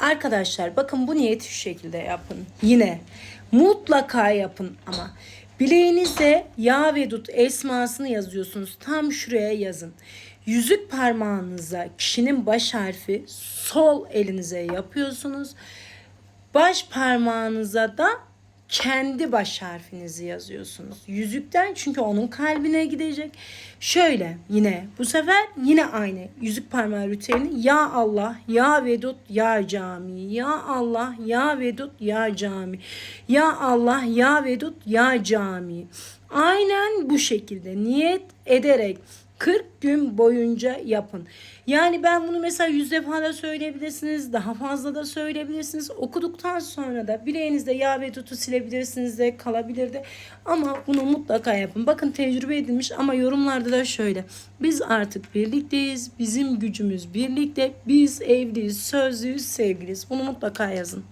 Arkadaşlar bakın bu niyeti şu şekilde yapın. Yine mutlaka yapın ama bileğinize ya ve dut esmasını yazıyorsunuz. Tam şuraya yazın. Yüzük parmağınıza kişinin baş harfi sol elinize yapıyorsunuz. Baş parmağınıza da kendi baş harfinizi yazıyorsunuz. Yüzükten çünkü onun kalbine gidecek. Şöyle yine bu sefer yine aynı yüzük parmağı ritüelini ya Allah ya Vedut ya cami ya Allah ya Vedut ya cami ya Allah ya Vedut ya cami. Aynen bu şekilde niyet ederek 40 gün boyunca yapın. Yani ben bunu mesela 100 defa da söyleyebilirsiniz. Daha fazla da söyleyebilirsiniz. Okuduktan sonra da bileğinizde yağ ve tutu silebilirsiniz de kalabilir de. Ama bunu mutlaka yapın. Bakın tecrübe edilmiş ama yorumlarda da şöyle. Biz artık birlikteyiz. Bizim gücümüz birlikte. Biz evliyiz, sözlüyüz, sevgiliyiz. Bunu mutlaka yazın.